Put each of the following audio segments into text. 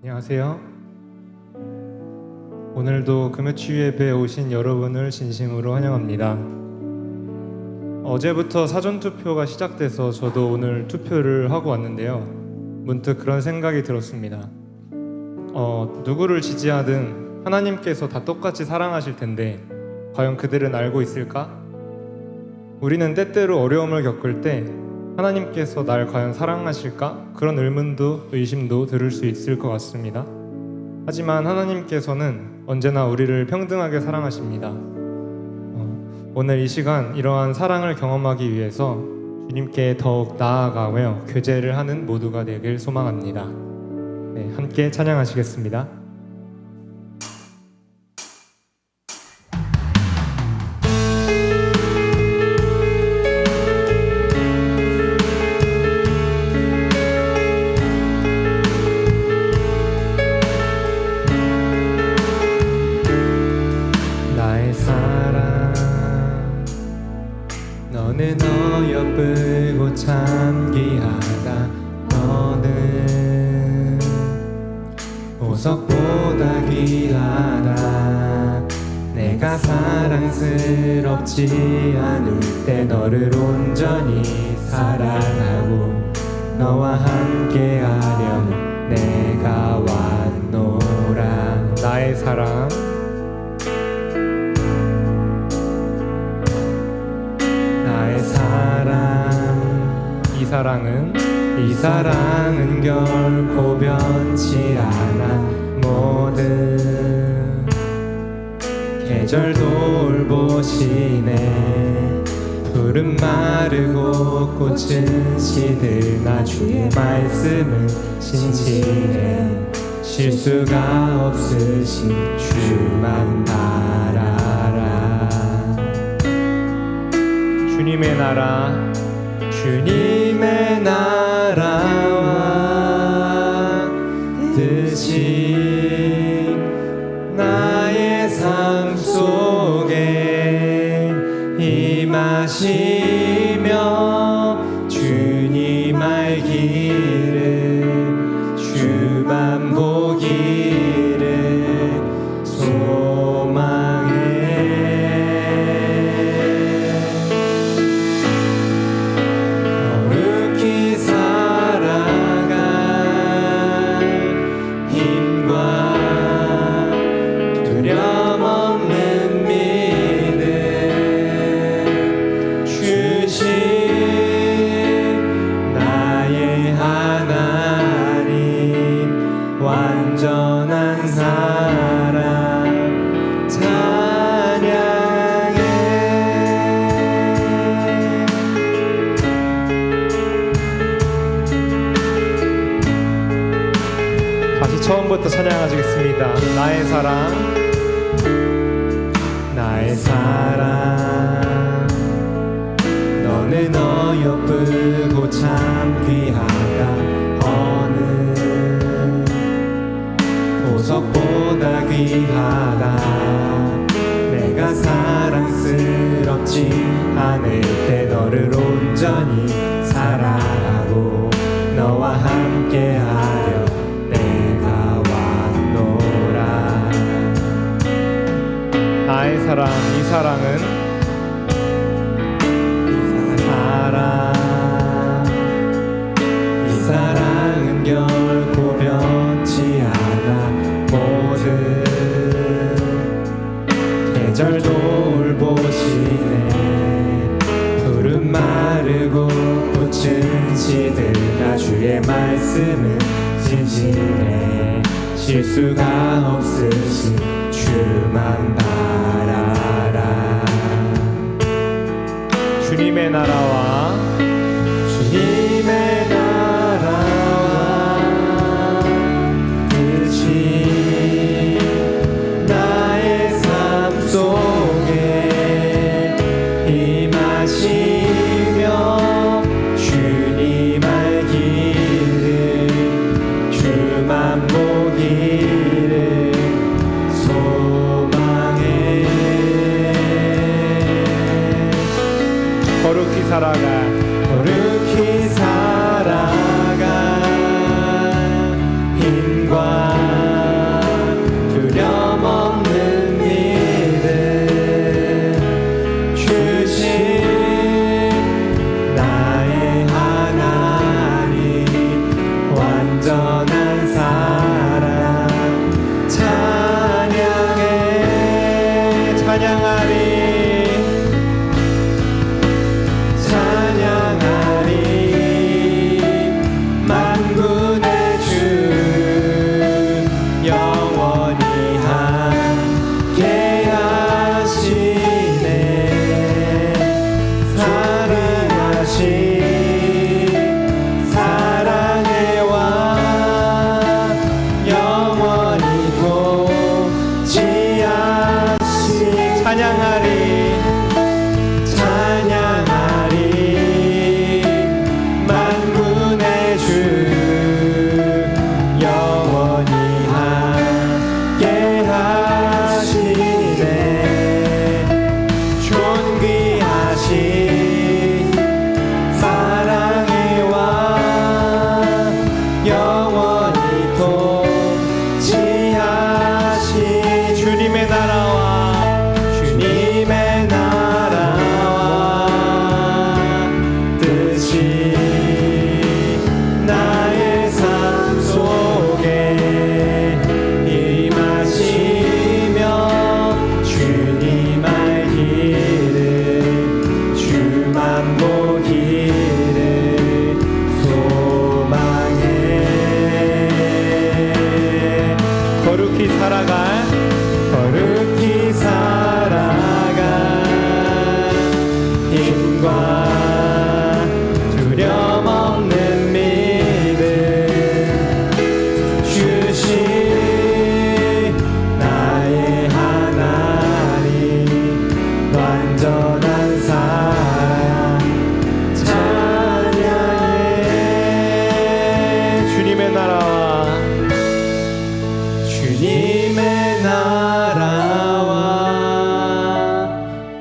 안녕하세요. 오늘도 금요치유 예배에 오신 여러분을 진심으로 환영합니다. 어제부터 사전 투표가 시작돼서 저도 오늘 투표를 하고 왔는데요. 문득 그런 생각이 들었습니다. 어, 누구를 지지하든 하나님께서 다 똑같이 사랑하실 텐데 과연 그들은 알고 있을까? 우리는 때때로 어려움을 겪을 때 하나님께서 날 과연 사랑하실까? 그런 의문도 의심도 들을 수 있을 것 같습니다. 하지만 하나님께서는 언제나 우리를 평등하게 사랑하십니다. 어, 오늘 이 시간 이러한 사랑을 경험하기 위해서 주님께 더욱 나아가며 교제를 하는 모두가 되길 소망합니다. 네, 함께 찬양하시겠습니다. 사랑은 이 사랑은 결코 변치 않아. 모든 계절 돌보시네. 푸른 마르고 꽃은 시들나 주의 말씀은 신실해 실수가 없으신 주만 바라라. 주님의 나라 주님 의 나라 사랑하고 너와 함께하려 내가 왔노라. 나의 사랑 이 사랑은 말씀은 진실해 실수가 없으신 주만 바라라. 주님의 나라와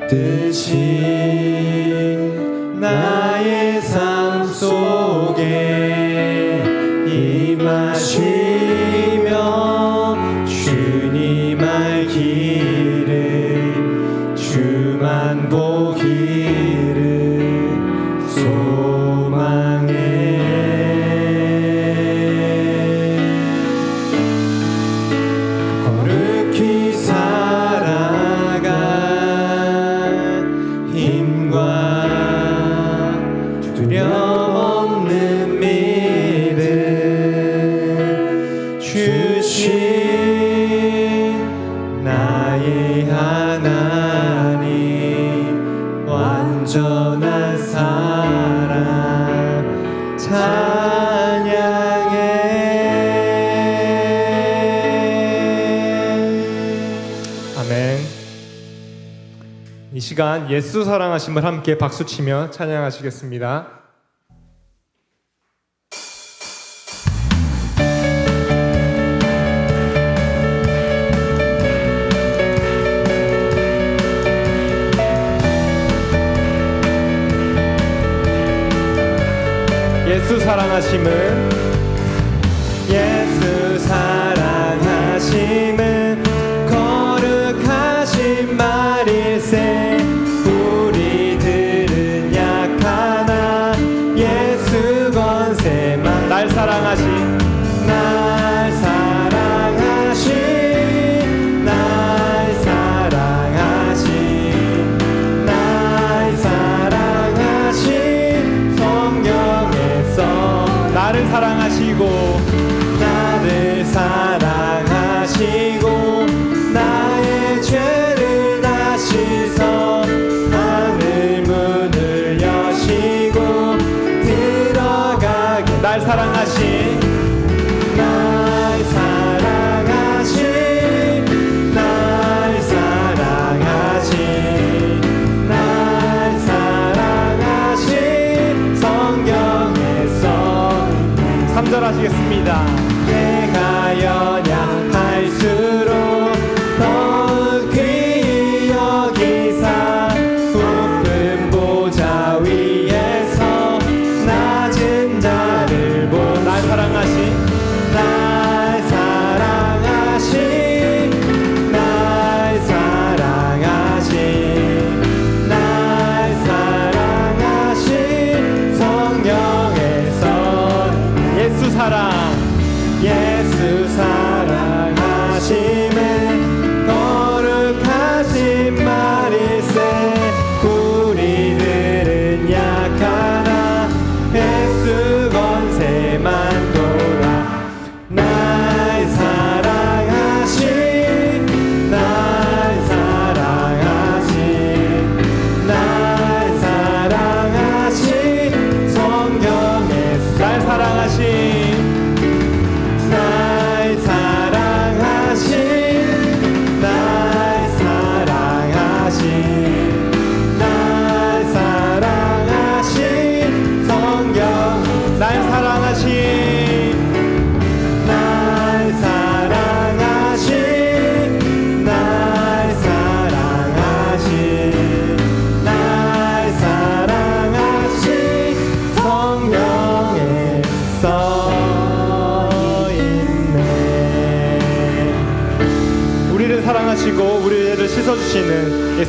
뜻이 시간 예수 사랑하심을 함께 박수치며 찬양하시겠습니다. 예수 사랑하심을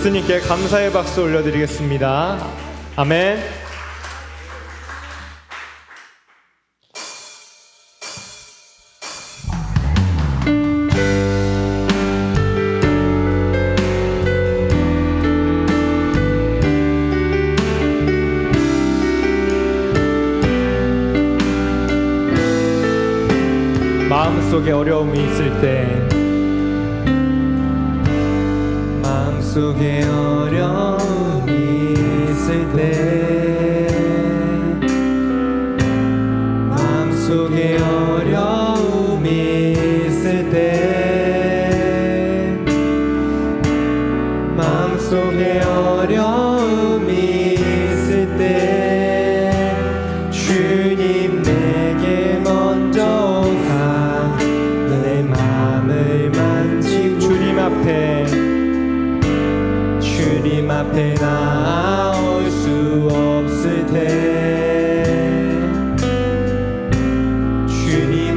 예수님께 감사의 박수 올려드리겠습니다. 아멘. 마음속에 어려움이 있을 때 속의 어려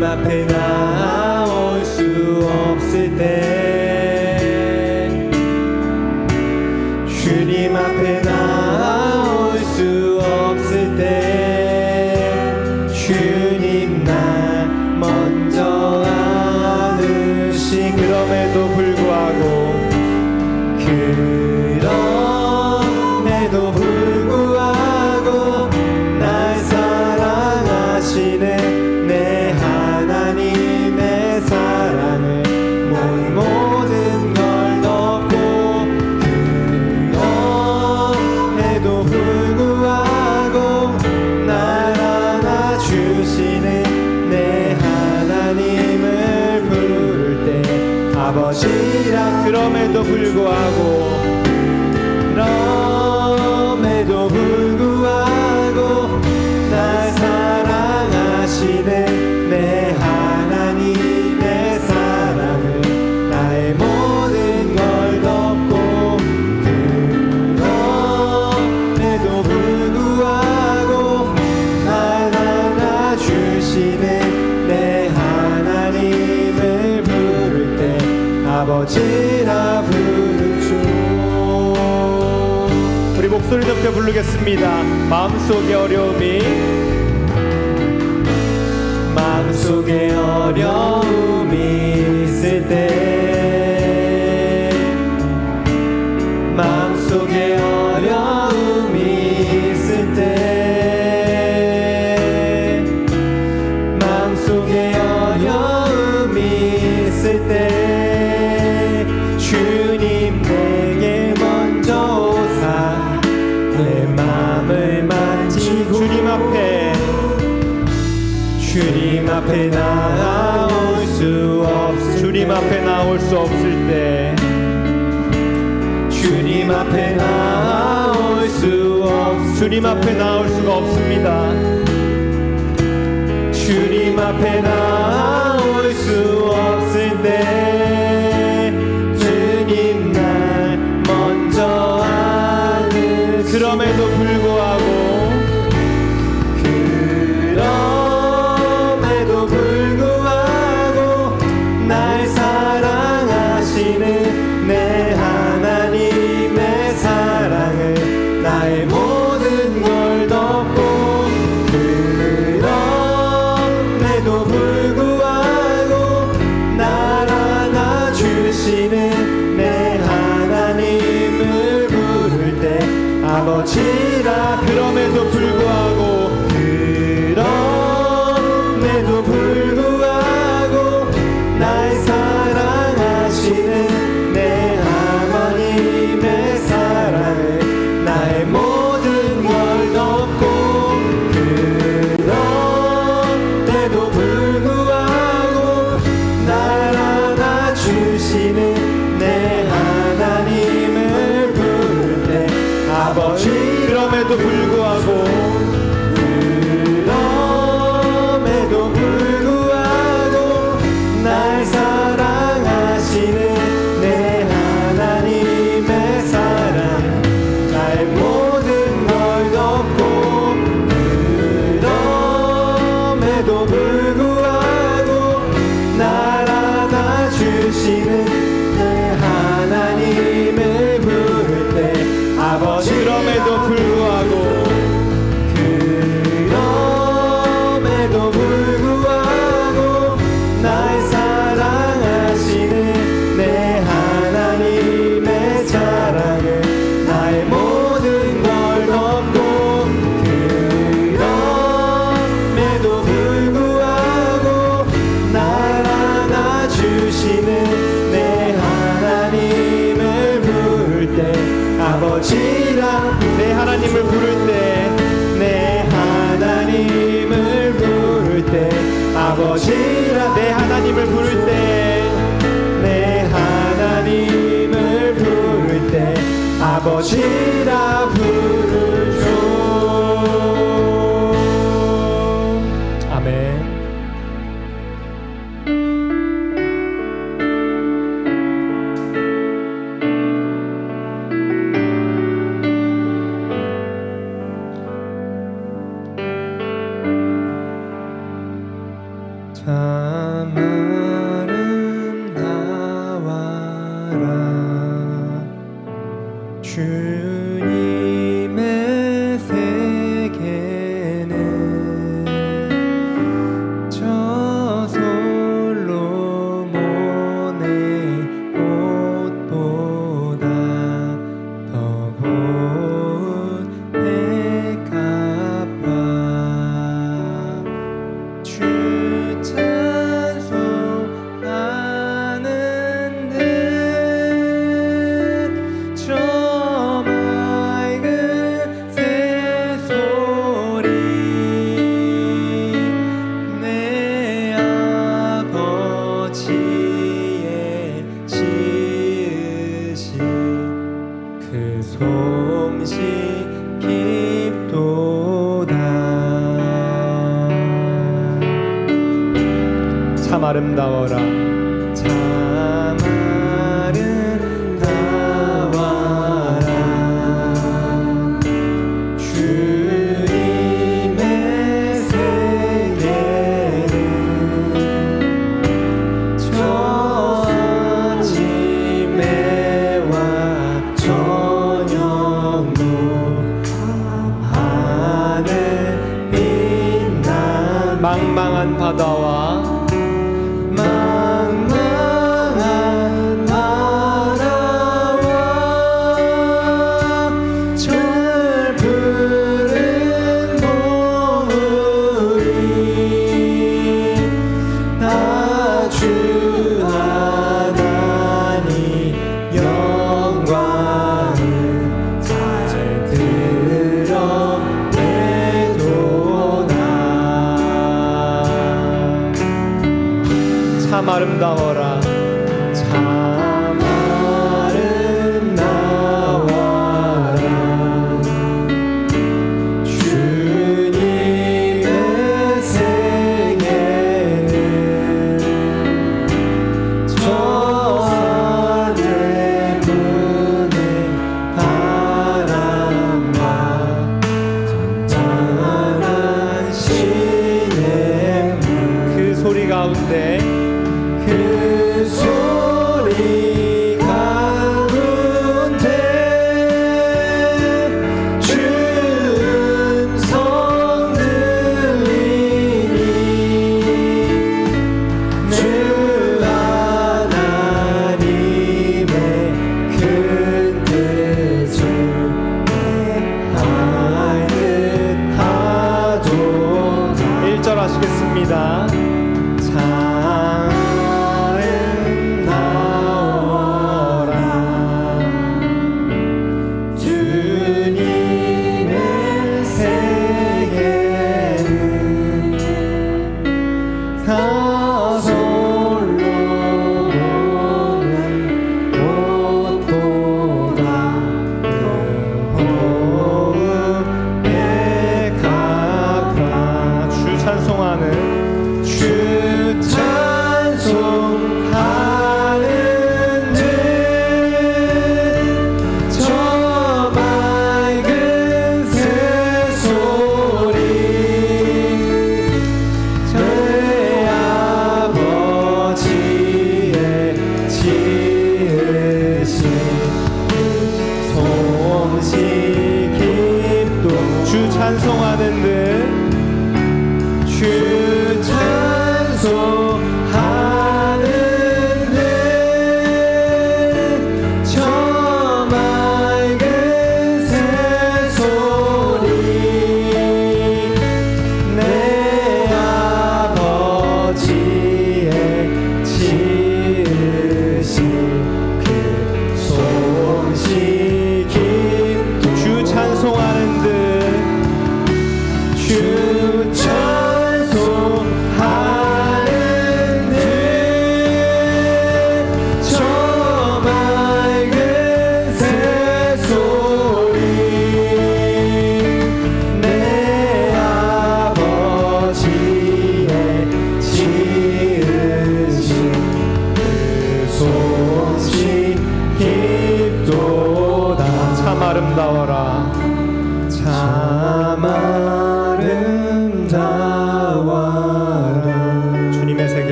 my pain. 되시는 내 하나님을 부를 때 아버지라 그럼에도 불구하고 그럼 높여 부르겠습니다. 마음속의 어려움이 마음속의 주님 앞에 나올 수가 없습니다. 주님 앞에 나 하나님을 부를 때 내 하나님을 부를 때 아버지라 내 하나님을 부를 때 내 하나님을 부를 때 아버지 주님 그 솜씨 깊도다. 참 아름다워라.